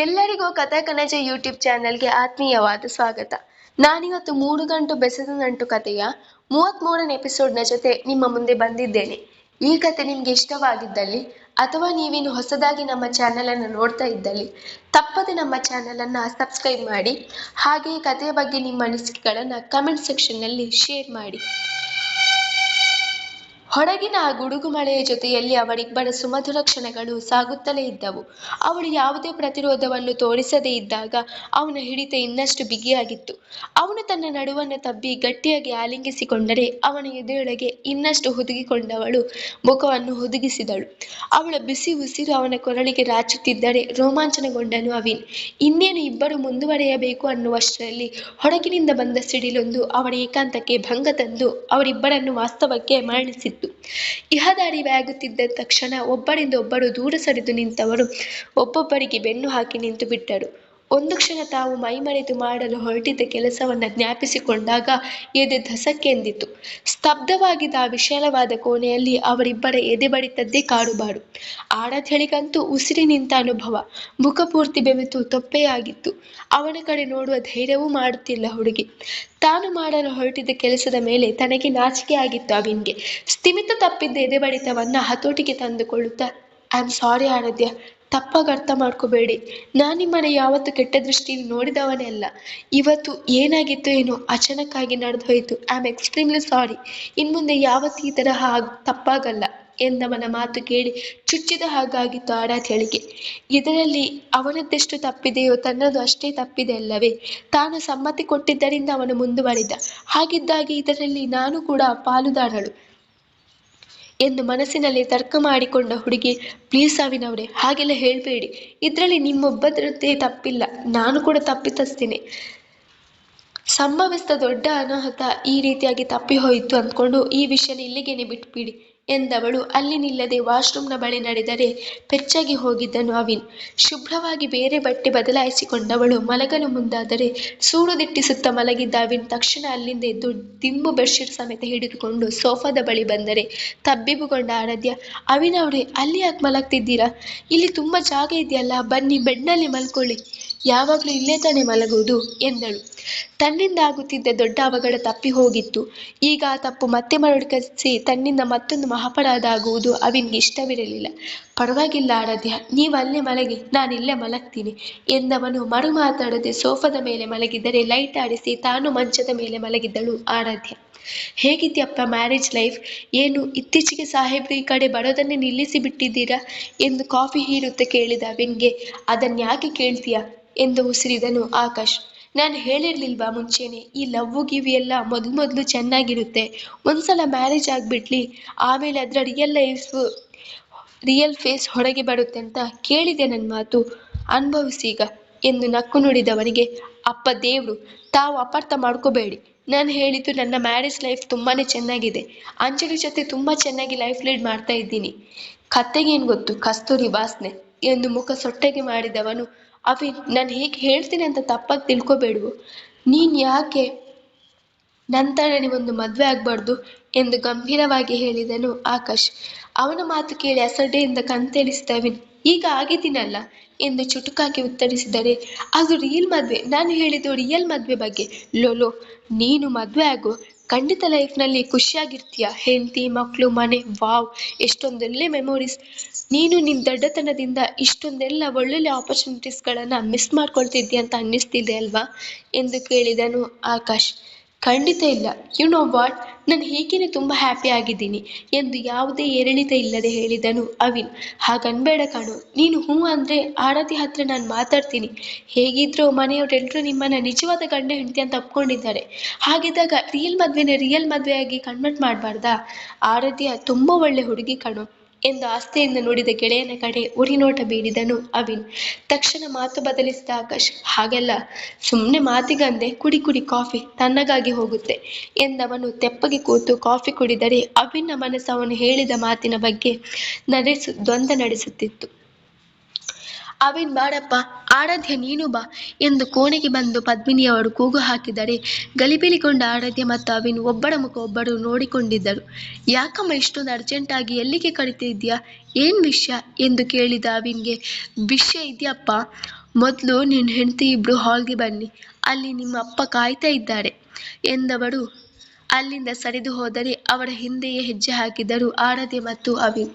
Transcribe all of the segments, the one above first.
ಎಲ್ಲರಿಗೂ ಕಥಾ ಕನಜ ಯೂಟ್ಯೂಬ್ ಚಾನೆಲ್ಗೆ ಆತ್ಮೀಯವಾದ ಸ್ವಾಗತ. ನಾನಿವತ್ತು ಮೂರು ಗಂಟು ಬೆಸೆದ ನಂಟು ಕಥೆಯ ಮೂವತ್ತ್ಮೂರನೇ ಎಪಿಸೋಡ್ನ ಜೊತೆ ನಿಮ್ಮ ಮುಂದೆ ಬಂದಿದ್ದೇನೆ. ಈ ಕತೆ ನಿಮಗೆ ಇಷ್ಟವಾಗಿದ್ದಲ್ಲಿ ಅಥವಾ ನೀವಿನ್ನು ಹೊಸದಾಗಿ ನಮ್ಮ ಚಾನೆಲ್ ಅನ್ನು ನೋಡ್ತಾ ಇದ್ದಲ್ಲಿ, ತಪ್ಪದೆ ನಮ್ಮ ಚಾನೆಲ್ ಚಾನಲನ್ನು ಸಬ್ಸ್ಕ್ರೈಬ್ ಮಾಡಿ ಹಾಗೆ ಕಥೆಯ ಬಗ್ಗೆ ನಿಮ್ಮ ಅನಿಸಿಕೆಗಳನ್ನು ಕಮೆಂಟ್ ಸೆಕ್ಷನ್ನಲ್ಲಿ ಶೇರ್ ಮಾಡಿ. ಹೊರಗಿನ ಆ ಗುಡುಗು ಮಳೆಯ ಜೊತೆಯಲ್ಲಿ ಅವರಿಬ್ಬರ ಸುಮಧುರ ಕ್ಷಣಗಳು ಸಾಗುತ್ತಲೇ ಇದ್ದವು. ಅವಳು ಯಾವುದೇ ಪ್ರತಿರೋಧವನ್ನು ತೋರಿಸದೇ ಇದ್ದಾಗ ಅವನ ಹಿಡಿತ ಇನ್ನಷ್ಟು ಬಿಗಿಯಾಗಿತ್ತು. ಅವನು ತನ್ನ ನಡುವನ್ನು ತಬ್ಬಿ ಗಟ್ಟಿಯಾಗಿ ಆಲಿಂಗಿಸಿಕೊಂಡರೆ ಅವನ ಎದೆಯೊಳಗೆ ಇನ್ನಷ್ಟು ಹುದುಗಿಕೊಂಡವಳು ಮುಖವನ್ನು ಹುದುಗಿಸಿದಳು. ಅವಳ ಬಿಸಿ ಉಸಿರು ಅವನ ಕೊರಳಿಗೆ ರಾಚುತ್ತಿದ್ದರೆ ರೋಮಾಂಚನಗೊಂಡನು ಅವಿನ್. ಇನ್ನೇನು ಇಬ್ಬರು ಮುಂದುವರೆಯಬೇಕು ಅನ್ನುವಷ್ಟರಲ್ಲಿ ಹೊರಗಿನಿಂದ ಬಂದ ಸಿಡಿಲೊಂದು ಅವರ ಏಕಾಂತಕ್ಕೆ ಭಂಗ ತಂದು ಅವರಿಬ್ಬರನ್ನು ವಾಸ್ತವಕ್ಕೆ ಮರಳಿಸಿತ್ತು ಇಹದಾರಿ ವ್ಯಾಗುತ್ತಿದ್ದ ತಕ್ಷಣ ಒಬ್ಬರಿಂದ ಒಬ್ಬರು ದೂರ ಸರಿದು ನಿಂತವರು. ಒಬ್ಬೊಬ್ಬರಿಗೆ ಬೆನ್ನು ಹಾಕಿ ನಿಂತು ಬಿಟ್ಟರು ಒಂದು ಕ್ಷಣ ತಾವು ಮೈಮರೆತು ಮಾಡಲು ಹೊರಟಿದ್ದ ಕೆಲಸವನ್ನು ಜ್ಞಾಪಿಸಿಕೊಂಡಾಗ ಎದೆ ಧಸಕ್ಕೆಂದಿತು ಸ್ತಬ್ಧವಾಗಿದ್ದ ಆ ವಿಶಾಲವಾದ ಕೋಣೆಯಲ್ಲಿ ಅವರಿಬ್ಬರ ಎದೆ ಬಡಿತದ್ದೇ ಕಾಡುಬಾಡು. ಆರಾಧ್ಯಳಿಗಂತೂ ಉಸಿರಿ ನಿಂತ ಅನುಭವ. ಮುಖಪೂರ್ತಿ ಬೆವೆತು ತೊಪ್ಪೆಯಾಗಿತ್ತು. ಅವನ ಕಡೆ ನೋಡುವ ಧೈರ್ಯವೂ ಮಾಡುತ್ತಿಲ್ಲ ಹುಡುಗಿ. ತಾನು ಮಾಡಲು ಹೊರಟಿದ್ದ ಕೆಲಸದ ಮೇಲೆ ತನಗೆ ನಾಚಿಕೆ ಆಗಿತ್ತು ಅವಿನ್ಗೆ. ಸ್ಥಿಮಿತ ತಪ್ಪಿದ್ದ ಎದೆ ಬಡಿತವನ್ನ ಹತೋಟಿಗೆ ತಂದುಕೊಳ್ಳುತ್ತಾ ಐ ಆಮ್ ಸಾರಿ ಆರಾಧ್ಯ. ತಪ್ಪಾಗಿ ಅರ್ಥ ಮಾಡ್ಕೋಬೇಡಿ. ನಾನು ನಿಮ್ಮನ್ನ ಯಾವತ್ತು ಕೆಟ್ಟ ದೃಷ್ಟಿಯಲ್ಲಿ ನೋಡಿದವನೇ ಅಲ್ಲ. ಇವತ್ತು ಏನಾಗಿತ್ತು ಏನೋ ಅಚಾನಕ್ಕಾಗಿ ನಡೆದು ಹೋಯಿತು. ಐ ಆಮ್ ಎಕ್ಸ್ಟ್ರೀಮ್ಲಿ ಸಾರಿ ಇನ್ಮುಂದೆ ಯಾವತ್ತೂ ಈ ತರಹ ತಪ್ಪಾಗಲ್ಲ ಎಂದವನ ಮಾತು ಕೇಳಿ ಚುಚ್ಚಿದ ಹಾಗಾಗಿತ್ತು ಹೇಳಿಕೆ ಇದರಲ್ಲಿ ಅವನದ್ದೆಷ್ಟು ತಪ್ಪಿದೆಯೋ ತನ್ನದು ಅಷ್ಟೇ ತಪ್ಪಿದೆ ಅಲ್ಲವೇ? ತಾನು ಸಮ್ಮತಿ ಕೊಟ್ಟಿದ್ದರಿಂದ ಅವನು ಮುಂದುವರಿದ. ಹಾಗಿದ್ದಾಗಿ ಇದರಲ್ಲಿ ನಾನು ಕೂಡ ಪಾಲುದಾರಳು. ಎಂದು ಮನಸ್ಸಿನಲ್ಲಿ ತರ್ಕ ಮಾಡಿಕೊಂಡ ಹುಡುಗಿ, ಪ್ಲೀಸ್ ಸಾವಿನವರೇ, ಹಾಗೆಲ್ಲ ಹೇಳಬೇಡಿ. ಇದರಲ್ಲಿ ನಿಮ್ಮೊಬ್ಬದ್ರದ್ದೇ ತಪ್ಪಿಲ್ಲ. ನಾನು ಕೂಡ ತಪ್ಪಿತಸ್ತೀನಿ ಸಂಭವಿಸಿದ ದೊಡ್ಡ ಅನಾಹುತ ಈ ರೀತಿಯಾಗಿ ತಪ್ಪಿ ಹೋಯಿತು ಅಂದ್ಕೊಂಡು ಈ ವಿಷಯನ ಇಲ್ಲಿಗೇನೆ ಬಿಟ್ಬಿಡಿ. ಎಂದವಳು, ಅಲ್ಲಿ ನಿಲ್ಲದೆ ವಾಶ್ರೂಮ್ನ ಬಳಿ ನಡೆದರೆ ಪೆಚ್ಚಾಗಿ ಹೋಗಿದ್ದನು ಅವಿನ್. ಶುಭ್ರವಾಗಿ ಬೇರೆ ಬಟ್ಟೆ ಬದಲಾಯಿಸಿಕೊಂಡವಳು, ಮಲಗಲು ಮುಂದಾದರೆ ಸೂಡು ದಿಟ್ಟಿಸುತ್ತ ಮಲಗಿದ್ದ ಅವಿನ್ ತಕ್ಷಣ ಅಲ್ಲಿಂದ ಎದ್ದು ದಿಂಬು ಬೆಡ್ಶೀಟ್ ಸಮೇತ ಹಿಡಿದುಕೊಂಡು ಸೋಫಾದ ಬಳಿ ಬಂದರೆ ತಬ್ಬಿಬ್ಬುಗೊಂಡ ಆರಾಧ್ಯ, ಅವಿನ್ ಅವರೇ, ಅಲ್ಲಿ ಯಾಕೆ ಮಲಗ್ತಿದ್ದೀರಾ? ಇಲ್ಲಿ ತುಂಬ ಜಾಗ ಇದೆಯಲ್ಲ, ಬನ್ನಿ ಬೆಡ್ನಲ್ಲಿ ಮಲ್ಕೊಳ್ಳಿ. ಯಾವಾಗಲೂ ಇಲ್ಲೇ ತಾನೇ ಮಲಗುವುದು ಎಂದಳು. ತನ್ನಿಂದ ಆಗುತ್ತಿದ್ದ ದೊಡ್ಡ ಅವಘಡ ತಪ್ಪಿ ಹೋಗಿತ್ತು. ಈಗ ಆ ತಪ್ಪು ಮತ್ತೆ ಮರುಕಳಿಸಿ ತನ್ನಿಂದ ಮತ್ತೊಂದು ಮಹಾಪರಾಧ ಆಗುವುದು ಅವಿನ್ಗೆ ಇಷ್ಟವಿರಲಿಲ್ಲ. ಪರವಾಗಿಲ್ಲ ಆರಾಧ್ಯ, ನೀವು ಅಲ್ಲೇ ಮಲಗಿ, ನಾನು ಇಲ್ಲೇ ಮಲಗ್ತೀನಿ ಎಂದವನು ಮರು ಮಾತಾಡದೆ ಸೋಫಾದ ಮೇಲೆ ಮಲಗಿದರೆ ಲೈಟ್ ಆಡಿಸಿ ತಾನು ಮಂಚದ ಮೇಲೆ ಮಲಗಿದ್ದಳು ಆರಾಧ್ಯ. ಹೇಗಿದ್ಯಪ್ಪ ಮ್ಯಾರೇಜ್ ಲೈಫ್ ಏನು, ಇತ್ತೀಚೆಗೆ ಸಾಹೇಬ್ರು ಈ ಕಡೆ ಬರೋದನ್ನೇ ನಿಲ್ಲಿಸಿ ಬಿಟ್ಟಿದ್ದೀರಾ? ಎಂದು ಕಾಫಿ ಹೀರುತ್ತಾ ಕೇಳಿದ ವಿನ್ಗೆ ಅದನ್ಯಾಕೆ ಕೇಳ್ತೀಯಾ? ಎಂದು ಉಸಿರಿದನು ಆಕಾಶ್. ನಾನು ಹೇಳಿರ್ಲಿಲ್ವಾ ಮುಂಚೆನೆ, ಈ ಲವ್ ಗಿವಿ ಎಲ್ಲ ಮೊದಲು ಮೊದಲು ಚೆನ್ನಾಗಿರುತ್ತೆ, ಒಂದ್ಸಲ ಮ್ಯಾರೇಜ್ ಆಗಿಬಿಡ್ಲಿ, ಆಮೇಲೆ ಅದರ ರಿಯಲ್ ಲೈಫ್ ರಿಯಲ್ ಫೇಸ್ ಹೊರಗೆ ಬರುತ್ತೆ ಅಂತ ಕೇಳಿದೆ ನನ್ನ ಮಾತು. ಅನುಭವಿಸೀಗ ಎಂದು ನಕ್ಕು ನುಡಿದವನಿಗೆ, ಅಪ್ಪ ದೇವ್ರು, ತಾವು ಅಪಾರ್ಥ ಮಾಡ್ಕೋಬೇಡಿ. ನಾನು ಹೇಳಿದ್ದು ನನ್ನ ಮ್ಯಾರೇಜ್ ಲೈಫ್ ತುಂಬಾ ಚೆನ್ನಾಗಿದೆ. ಅಂಜಲಿ ಜೊತೆ ತುಂಬ ಚೆನ್ನಾಗಿ ಲೈಫ್ ಲೀಡ್ ಮಾಡ್ತಾ ಇದ್ದೀನಿ. ಕತ್ತೆಗೇನು ಗೊತ್ತು? ಕಸ್ತೂರಿ ವಾಸನೆ ಎಂದು ಮುಖ ಸೊಟ್ಟೆಗೆ ಮಾಡಿದವನು. ಅವಿನ್ ನಾನು ಹೇಗೆ ಹೇಳ್ತೀನಿ ಅಂತ ತಪ್ಪಾಗಿ ತಿಳ್ಕೊಬೇಡುವು. ನೀನು ಯಾಕೆ ನಂತರ ನೀವೊಂದು ಮದುವೆ ಆಗಬಾರ್ದು? ಎಂದು ಗಂಭೀರವಾಗಿ ಹೇಳಿದನು ಆಕಾಶ್. ಅವನ ಮಾತು ಕೇಳಿ ಅಸಡ್ಡೆಯಿಂದ ಕಣ್ತೇಳಿಸಿದ ವಿನ್ ಈಗ ಆಗಿದ್ದೀನಲ್ಲ ಎಂದು ಚುಟುಕಾಗಿ ಉತ್ತರಿಸಿದರೆ, ಅದು ರಿಯಲ್ ಮದುವೆ. ನಾನು ಹೇಳಿದ್ದು ರಿಯಲ್ ಮದುವೆ ಬಗ್ಗೆ. ಲೋಲೋ, ನೀನು ಮದುವೆ ಆಗು. ಖಂಡಿತ ಲೈಫ್ನಲ್ಲಿ ಖುಷಿಯಾಗಿರ್ತೀಯ. ಹೆಂಡತಿ ಮಕ್ಕಳು ಮನೆ. ವಾವ್ ಎಷ್ಟೊಂದೊಳ್ಳೆ ಮೆಮೊರೀಸ್ ನೀನು ನಿನ್ನ ದಡ್ಡತನದಿಂದ ಇಷ್ಟೊಂದೆಲ್ಲ ಒಳ್ಳೊಳ್ಳೆ ಆಪರ್ಚುನಿಟೀಸ್ಗಳನ್ನು ಮಿಸ್ ಮಾಡ್ಕೊಳ್ತಿದ್ದೀಯ ಅಂತ ಅನ್ನಿಸ್ತಿದೆ ಅಲ್ವಾ? ಎಂದು ಕೇಳಿದನು ಆಕಾಶ್. ಖಂಡಿತ ಇಲ್ಲ. ಯು ನೋ ವಾಟ್ ನಾನು ಹೀಗೇನೆ ತುಂಬ ಹ್ಯಾಪಿ ಆಗಿದ್ದೀನಿ. ಎಂದು ಯಾವುದೇ ಏರಿಳಿತ ಇಲ್ಲದೆ ಹೇಳಿದನು ಅವಿನ್. ಹಾಗನ್ಬೇಡ ಕಾಣು. ನೀನು ಹ್ಞೂ ಅಂದರೆ ಆರತಿ ಹತ್ರ ನಾನು ಮಾತಾಡ್ತೀನಿ. ಹೇಗಿದ್ರೂ ಮನೆಯವರೆಲ್ಲರೂ ನಿಮ್ಮನ್ನು ನಿಜವಾದ ಗಂಡ ಹೆಂಡತಿ ಅಂತ ಒಪ್ಕೊಂಡಿದ್ದಾರೆ. ಹಾಗಿದ್ದಾಗ ರಿಯಲ್ ಮದುವೆನೇ ರಿಯಲ್ ಮದುವೆಯಾಗಿ ಕನ್ವರ್ಟ್ ಮಾಡಬಾರ್ದಾ? ಆರತಿಯ ತುಂಬ ಒಳ್ಳೆ ಹುಡುಗಿ ಕಣೋ. ಎಂದು ಆಸ್ತೆಯಿಂದ ನುಡಿದ ಗೆಳೆಯನ ಕಡೆ ಉರಿನೋಟ ಬೀರಿದನು ಅವಿನ್ ತಕ್ಷಣ ಮಾತು ಬದಲಿಸಿದ ಆಕಾಶ್, ಹಾಗೆಲ್ಲ ಸುಮ್ಮನೆ ಮಾತಿಗಂದೆ ಕುಡಿ ಕುಡಿ ಕಾಫಿ, ತನ್ನಗಾಗಿ ಹೋಗುತ್ತೆ ಎಂದವನು ತೆಪ್ಪಗೆ ಕೂತು ಕಾಫಿ ಕುಡಿದರೆ ಅವಿನ್ನ ಮನಸ್ಸು ಹೇಳಿದ ಮಾತಿನ ಬಗ್ಗೆ ನಡೆಸು ದ್ವಂದ್ವ ನಡೆಸುತ್ತಿತ್ತು. ಅವಿನ್ ಬಾಡಪ್ಪ, ಆರಾಧ್ಯ ನೀನು ಬಾ ಎಂದು ಕೋಣೆಗೆ ಬಂದು ಪದ್ಮಿನಿಯವರು ಕೂಗು ಹಾಕಿದರೆ ಗಲಿಬಿಲಿಗೊಂಡ ಆರಾಧ್ಯ ಮತ್ತು ಅವಿನ್ ಒಬ್ಬರ ಮುಖ ಒಬ್ಬರು ನೋಡಿಕೊಂಡಿದ್ದರು. ಯಾಕಮ್ಮ ಇಷ್ಟೊಂದು ಅರ್ಜೆಂಟಾಗಿ ಎಲ್ಲಿಗೆ ಕರಿತಿದ್ಯಾ ಏನು ವಿಷಯ? ಎಂದು ಕೇಳಿದ ಅವಿನ್ಗೆ ವಿಷಯ ಇದೆಯಪ್ಪ, ಮೊದಲು ನಿನ್ನ ಹೆಂಡತಿ ಇಬ್ರು ಹಾಲ್ಗೆ ಬನ್ನಿ, ಅಲ್ಲಿ ನಿಮ್ಮ ಅಪ್ಪ ಕಾಯ್ತಾ ಇದ್ದಾರೆ ಎಂದವರು ಅಲ್ಲಿಂದ ಸರಿದು ಹೋದರೆ ಅವರ ಹಿಂದೆಯೇ ಹೆಜ್ಜೆ ಹಾಕಿದರು ಆರಾಧ್ಯ ಮತ್ತು ಅವಿನ್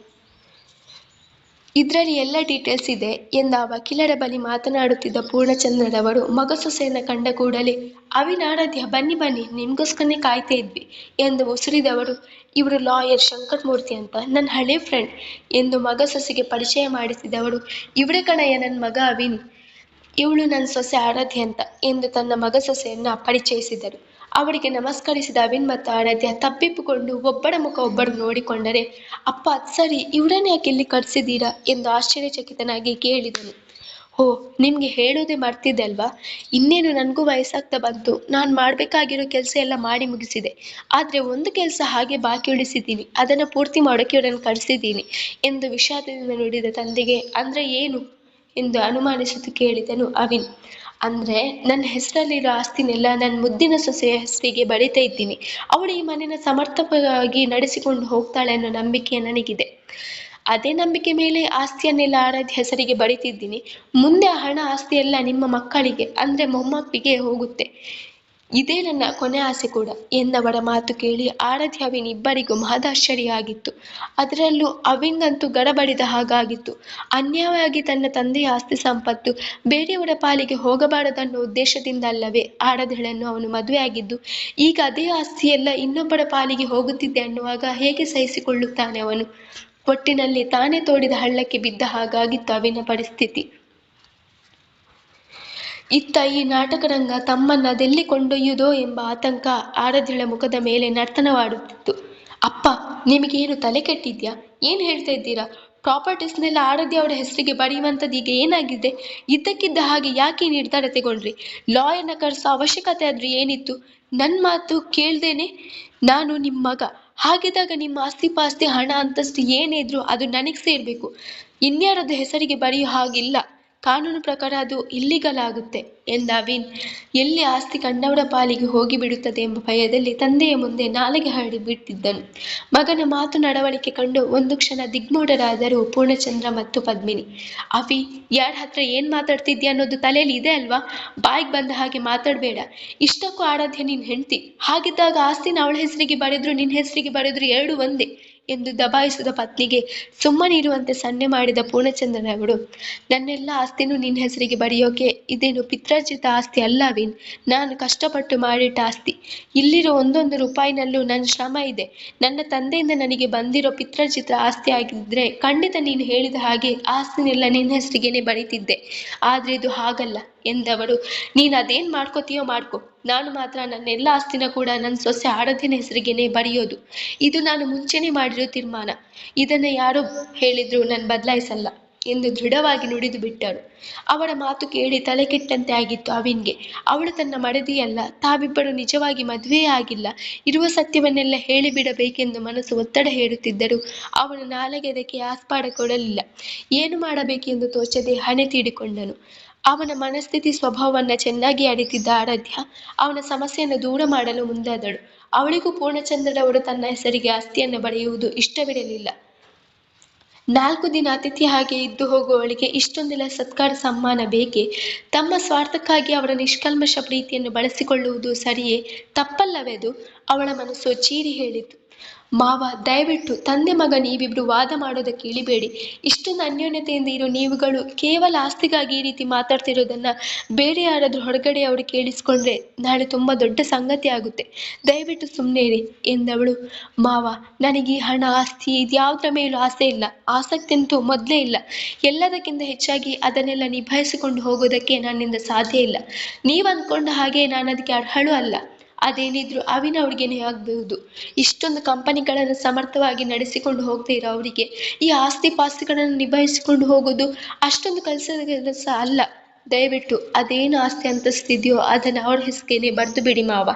ಇದರಲ್ಲಿ ಎಲ್ಲ ಡೀಟೇಲ್ಸ್ ಇದೆ ಎಂದ ವಕೀಲರ ಬಳಿ ಮಾತನಾಡುತ್ತಿದ್ದ ಪೂರ್ಣಚಂದ್ರರವರು, ಮಗ ಸೊಸೆಯನ್ನ ಕಂಡ ಕೂಡಲೇ ಅವಿನ್ ಆರಾಧ್ಯ ಬನ್ನಿ ಬನ್ನಿ, ನಿಮ್ಗೋಸ್ಕರನೇ ಕಾಯ್ತಾ ಇದ್ವಿ ಎಂದು ಉಸಿರಿದವರು, ಇವರು ಲಾಯರ್ ಶಂಕರಮೂರ್ತಿ ಅಂತ ನನ್ನ ಹಳೆ ಫ್ರೆಂಡ್ ಎಂದು ಮಗ ಸೊಸೆಗೆ ಪರಿಚಯ ಮಾಡಿಸಿದವರು ಇವರೇ ಕಣಯ್ಯ ನನ್ನ ಮಗ ಅವಿನ್, ಇವಳು ನನ್ನ ಸೊಸೆ ಆರಾಧ್ಯ ಅಂತ ಎಂದು ತನ್ನ ಮಗ ಸೊಸೆಯನ್ನ ಪರಿಚಯಿಸಿದರು. ಅವರಿಗೆ ನಮಸ್ಕರಿಸಿದ ಅವಿನ್ ಮತ್ತು ಆರಾಧ್ಯ ತಪ್ಪಿಪ್ಪುಕೊಂಡು ಒಬ್ಬರ ಮುಖ ಒಬ್ಬರು ನೋಡಿಕೊಂಡರೆ, ಅಪ್ಪ, ಸರಿ, ಇವರನ್ನೇ ಯಾಕೆ ಇಲ್ಲಿ ಕರೆಸಿದ್ದೀರಾ? ಎಂದು ಆಶ್ಚರ್ಯಚಕಿತನಾಗಿ ಕೇಳಿದನು. ಓ ನಿಮಗೆ ಹೇಳೋದೇ ಮರ್ತಿದ್ದೆ ಅಲ್ವಾ? ಇನ್ನೇನು ನನಗೂ ವಯಸ್ಸಾಗ್ತಾ ಬಂತು. ನಾನು ಮಾಡಬೇಕಾಗಿರೋ ಕೆಲಸ ಎಲ್ಲ ಮಾಡಿ ಮುಗಿಸಿದೆ. ಆದರೆ ಒಂದು ಕೆಲಸ ಹಾಗೆ ಬಾಕಿ ಉಳಿಸಿದ್ದೀನಿ. ಅದನ್ನು ಪೂರ್ತಿ ಮಾಡೋಕ್ಕೆ ಇವರನ್ನು ಕಳಿಸಿದ್ದೀನಿ ಎಂದು ವಿಷಾದದಿಂದ ನುಡಿದ ತಂದೆಗೆ, ಅಂದರೆ ಏನು? ಎಂದು ಅನುಮಾನಿಸುತ್ತಾ ಕೇಳಿದನು ಅವಿನ್. ಅಂದರೆ ನನ್ನ ಹೆಸರಲ್ಲಿರೋ ಆಸ್ತಿನೆಲ್ಲ ನನ್ನ ಮುದ್ದಿನ ಸೊಸೆಯ ಹೆಸರಿಗೆ ಬರೀತಾ ಇದ್ದೀನಿ. ಅವಳು ಈ ಮನೆನ ಸಮರ್ಥವಾಗಿ ನಡೆಸಿಕೊಂಡು ಹೋಗ್ತಾಳೆ ಅನ್ನೋ ನಂಬಿಕೆ ನನಗಿದೆ. ಅದೇ ನಂಬಿಕೆ ಮೇಲೆ ಆಸ್ತಿಯನ್ನೆಲ್ಲ ಆರಾಧ್ಯ ಹೆಸರಿಗೆ ಬರಿತಿದ್ದೀನಿ ಮುಂದೆ ಹಣ ಆಸ್ತಿ ಎಲ್ಲ ನಿಮ್ಮ ಮಕ್ಕಳಿಗೆ, ಅಂದ್ರೆ ಮೊಮ್ಮಕ್ಕಳಿಗೆ ಹೋಗುತ್ತೆ. ಇದೇ ನನ್ನ ಕೊನೆ ಆಸೆ ಕೂಡ. ಎಂದವರ ಮಾತು ಕೇಳಿ ಆರಾಧ್ಯ ಅವಿನ್ ಇಬ್ಬರಿಗೂ ಮಹದಾಶ್ಚರ್ಯ ಆಗಿತ್ತು ಅದರಲ್ಲೂ ಅವಿಂಗಂತೂ ಗಡಬಡಿದ ಹಾಗಾಗಿತ್ತು. ಅನ್ಯಾಯವಾಗಿ ತನ್ನ ತಂದೆಯ ಆಸ್ತಿ ಸಂಪತ್ತು ಬೇರೆಯವರ ಪಾಲಿಗೆ ಹೋಗಬಾರದನ್ನೋ ಉದ್ದೇಶದಿಂದ ಅಲ್ಲವೇ ಆರಾಧ್ಯಳನ್ನು ಅವನು ಮದುವೆಯಾಗಿದ್ದು, ಈಗ ಅದೇ ಆಸ್ತಿಯೆಲ್ಲ ಇನ್ನೊಬ್ಬರ ಪಾಲಿಗೆ ಹೋಗುತ್ತಿದ್ದೆ ಅನ್ನುವಾಗ ಹೇಗೆ ಸಹಿಸಿಕೊಳ್ಳುತ್ತಾನೆ ಅವನು? ಒಟ್ಟಿನಲ್ಲಿ ತಾನೇ ತೋಡಿದ ಹಳ್ಳಕ್ಕೆ ಬಿದ್ದ ಹಾಗಾಗಿತ್ತು ಅವಿನ ಪರಿಸ್ಥಿತಿ. ಇತ್ತ ಈ ನಾಟಕರಂಗ ತಮ್ಮನ್ನ ದೆಲ್ಲಿ ಕೊಂಡೊಯ್ಯುದೋ ಎಂಬ ಆತಂಕ ಆರಾಧ್ಯಳ ಮುಖದ ಮೇಲೆ ನರ್ತನವಾಡುತ್ತಿತ್ತು. ಅಪ್ಪ, ನಿಮಗೇನು ತಲೆ ಕೆಟ್ಟಿದ್ಯಾ? ಏನು ಹೇಳ್ತಾ ಇದ್ದೀರಾ? ಪ್ರಾಪರ್ಟೀಸ್ನೆಲ್ಲ ಆರಾಧ್ಯ ಅವರ ಹೆಸರಿಗೆ ಬರೆಯುವಂಥದ್ದು ಈಗ ಏನಾಗಿದೆ? ಇದ್ದಕ್ಕಿದ್ದ ಹಾಗೆ ಯಾಕೆ ನಿರ್ಧಾರ ತಗೊಂಡ್ರಿ? ಲಾಯರ್ನ ಕರೆಸೋ ಅವಶ್ಯಕತೆ ಆದ್ರೂ ಏನಿತ್ತು? ನನ್ನ ಮಾತು ಕೇಳ್ದೇನೆ? ನಾನು ನಿಮ್ಮ ಮಗ. ಹಾಗಿದ್ದಾಗ ನಿಮ್ಮ ಆಸ್ತಿ ಪಾಸ್ತಿ ಹಣ ಅಂತಸ್ತು ಏನೇ ಇದ್ರೂ ಅದು ನನಗೆ ಸೇರಬೇಕು. ಇನ್ಯಾರದ್ದು ಹೆಸರಿಗೆ ಬರೆಯೋ ಹಾಗಿಲ್ಲ. ಕಾನೂನು ಪ್ರಕಾರ ಅದು ಇಲ್ಲಿಗಲ್ ಆಗುತ್ತೆ ಎಂದ ಎಲ್ಲಿ ಆಸ್ತಿ ಕಂಡವರ ಪಾಲಿಗೆ ಹೋಗಿಬಿಡುತ್ತದೆ ಎಂಬ ಭಯದಲ್ಲಿ ತಂದೆಯ ಮುಂದೆ ನಾಲಿಗೆ ಹರಡಿ ಬಿಟ್ಟಿದ್ದನು ಮಗನ ಮಾತು ನಡವಳಿಕೆ ಕಂಡು ಒಂದು ಕ್ಷಣ ದಿಗ್ಮೂಢರಾದರು ಪೂರ್ಣಚಂದ್ರ ಮತ್ತು ಪದ್ಮಿನಿ. ಅವಿ ಯಾರ ಹತ್ರ ಏನ್ ಮಾತಾಡ್ತಿದ್ಯಾ ಅನ್ನೋದು ತಲೆಯಲ್ಲಿ ಇದೆ ಅಲ್ವಾ? ಬಾಯಿಗೆ ಬಂದ ಹಾಗೆ ಮಾತಾಡಬೇಡ. ಇಷ್ಟಕ್ಕೂ ಆರಾಧ್ಯ ನಿನ್ ಹೆಂಡ್ತಿ. ಹಾಗಿದ್ದಾಗ ಆಸ್ತಿನ ಅವಳ ಹೆಸರಿಗೆ ಬರೆದ್ರು ನಿನ್ನ ಹೆಸರಿಗೆ ಬರೆದ್ರು ಎರಡು ಒಂದೇ. ಎಂದು ದಬಾಯಿಸಿದ ಪತ್ನಿಗೆ ಸುಮ್ಮನಿರುವಂತೆ ಸನ್ನೆ ಮಾಡಿದ ಪೂರ್ಣಚಂದ್ರನವರು ನನ್ನೆಲ್ಲ ಆಸ್ತಿನೂ ನಿನ್ನ ಹೆಸರಿಗೆ ಬರೆಯೋಕೆ ಇದೇನು ಪಿತ್ರಾರ್ಜಿತ ಆಸ್ತಿ ಅಲ್ಲ ವಿನ್ ನಾನು ಕಷ್ಟಪಟ್ಟು ಮಾಡಿಟ್ಟ ಆಸ್ತಿ. ಇಲ್ಲಿರೋ ಒಂದೊಂದು ರೂಪಾಯಿನಲ್ಲೂ ನನ್ನ ಶ್ರಮ ಇದೆ. ನನ್ನ ತಂದೆಯಿಂದ ನನಗೆ ಬಂದಿರೋ ಪಿತ್ರಾರ್ಜಿತ ಆಸ್ತಿ ಆಗಿದ್ರೆ ಖಂಡಿತ ನೀನು ಹೇಳಿದ ಹಾಗೆ ಆಸ್ತಿನೆಲ್ಲ ನಿನ್ನ ಹೆಸರಿಗೇನೆ ಬರೀತಿದ್ದೆ. ಆದ್ರೆ ಇದು ಹಾಗಲ್ಲ ಎಂದವರು ನೀನು ಅದೇನು ಮಾಡ್ಕೋತೀಯೋ ಮಾಡ್ಕೊ. ನಾನು ಮಾತ್ರ ನನ್ನೆಲ್ಲ ಆಸ್ತಿನ ಕೂಡ ನನ್ನ ಸೊಸೆ ಆರಾಧ್ಯನ ಹೆಸರಿಗೇನೆ ಬರೆಯೋದು. ಇದು ನಾನು ಮುಂಚೆನೇ ಮಾಡಿರೋ ತೀರ್ಮಾನ. ಇದನ್ನ ಯಾರು ಹೇಳಿದ್ರು, ನಾನು ಬದಲಾಯಿಸಲ್ಲ ಎಂದು ದೃಢವಾಗಿ ನುಡಿದು ಬಿಟ್ಟರು. ಅವಳ ಮಾತು ಕೇಳಿ ತಲೆ ಕೆಟ್ಟಂತೆ ಆಗಿತ್ತು ಅವಿನ್ಗೆ. ಅವಳು ತನ್ನ ಮಡದಿಯಲ್ಲ, ತಾವಿಬ್ಬರು ನಿಜವಾಗಿ ಮದುವೆಯೇ ಆಗಿಲ್ಲ. ಇರುವ ಸತ್ಯವನ್ನೆಲ್ಲ ಹೇಳಿಬಿಡಬೇಕೆಂದು ಮನಸ್ಸು ಒತ್ತಡ ಹೇಳುತ್ತಿದ್ದರೂ ಅವನು ನಾಲೆಗೆ ಅದಕ್ಕೆ ಆಸ್ಪಾಡ ಕೊಡಲಿಲ್ಲ. ಏನು ಮಾಡಬೇಕೆಂದು ತೋಚದೆ ಹಣೆ ತೀಡಿಕೊಂಡನು. ಅವನ ಮನಸ್ಥಿತಿ ಸ್ವಭಾವವನ್ನ ಚೆನ್ನಾಗಿ ಅರಿತಿದ್ದ ಆರಾಧ್ಯ ಅವನ ಸಮಸ್ಯೆಯನ್ನು ದೂರ ಮಾಡಲು ಮುಂದಾದಳು. ಅವಳಿಗೂ ಪೂರ್ಣಚಂದ್ರರವರು ತನ್ನ ಹೆಸರಿಗೆ ಆಸ್ತಿಯನ್ನು ಬರೆಯುವುದು ಇಷ್ಟವಿರಲಿಲ್ಲ. ನಾಲ್ಕು ದಿನ ಅತಿಥಿ ಹಾಗೆ ಇದ್ದು ಹೋಗುವವಳಿಗೆ ಇಷ್ಟೊಂದೆಲ್ಲ ಸತ್ಕಾರ ಸಮ್ಮಾನ ಬೇಕೆ? ತಮ್ಮ ಸ್ವಾರ್ಥಕ್ಕಾಗಿ ಅವರ ನಿಷ್ಕಲ್ಮಶ ಪ್ರೀತಿಯನ್ನು ಬಳಸಿಕೊಳ್ಳುವುದು ಸರಿಯೇ? ತಪ್ಪಲ್ಲವೆದು ಅವಳ ಮನಸ್ಸು ಚೀರಿ ಹೇಳಿತು. ಮಾವ, ದಯವಿಟ್ಟು ತಂದೆ ಮಗ ನೀವಿಬ್ರು ವಾದ ಮಾಡೋದಕ್ಕೆ ಇಳಿಬೇಡಿ ಇಷ್ಟೊಂದು ಅನ್ಯೋನ್ಯತೆಯಿಂದ ಇರೋ ನೀವುಗಳು ಕೇವಲ ಆಸ್ತಿಗಾಗಿ ಈ ರೀತಿ ಮಾತಾಡ್ತಿರೋದನ್ನ ಬೇರೆ ಯಾರಾದ್ರೂ ಹೊರಗಡೆ ಅವರು ಕೇಳಿಸ್ಕೊಂಡ್ರೆ ನಾಳೆ ತುಂಬಾ ದೊಡ್ಡ ಸಂಗತಿ ಆಗುತ್ತೆ. ದಯವಿಟ್ಟು ಸುಮ್ಮನೆ ಇರಿ ಎಂದವಳು. ಮಾವ, ನನಗೆ ಹಣ, ಆಸ್ತಿ ಇದ್ಯಾವುದ್ರ ಮೇಲೂ ಆಸೆ ಇಲ್ಲ. ಆಸಕ್ತಿ ಅಂತೂ ಮೊದಲೇ ಇಲ್ಲ. ಎಲ್ಲದಕ್ಕಿಂತ ಹೆಚ್ಚಾಗಿ ಅದನ್ನೆಲ್ಲ ನಿಭಾಯಿಸಿಕೊಂಡು ಹೋಗೋದಕ್ಕೆ ನನ್ನಿಂದ ಸಾಧ್ಯ ಇಲ್ಲ. ನೀವು ಅಂದ್ಕೊಂಡ ಹಾಗೆ ನಾನು ಅದಕ್ಕೆ ಅರ್ಹಳು ಅಲ್ಲ. ಅದೇನಿದ್ರು ಅವಿನ ಅವ್ರಿಗೇನೆ ಆಗಬಹುದು ಇಷ್ಟೊಂದು ಕಂಪನಿಗಳನ್ನು ಸಮರ್ಥವಾಗಿ ನಡೆಸಿಕೊಂಡು ಹೋಗದೇ ಇರೋ ಅವರಿಗೆ, ಈ ಆಸ್ತಿ ಪಾಸ್ತಿಗಳನ್ನು ನಿಭಾಯಿಸಿಕೊಂಡು ಹೋಗೋದು ಅಷ್ಟೊಂದು ಕೆಲಸದ ಕೆಲಸ ಅಲ್ಲ. ದಯವಿಟ್ಟು ಅದೇನು ಆಸ್ತಿ ಅಂತಸ್ತಿದೆಯೋ ಅದನ್ನು ಅವರ ಹೆಸರಿಗೇನೆ ಬರೆದು ಬಿಡಿ ಮಾವ.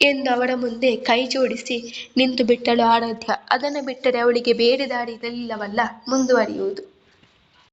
ಎಂದು ಅವರ ಮುಂದೆ ಕೈ ಜೋಡಿಸಿ ನಿಂತು ಬಿಟ್ಟಳು ಆರಾಧ್ಯ. ಅದನ್ನು ಬಿಟ್ಟರೆ ಅವಳಿಗೆ ಬೇರೆ ದಾರಿ ಇರಲಿಲ್ಲವಲ್ಲ ಮುಂದುವರಿಯುವುದು.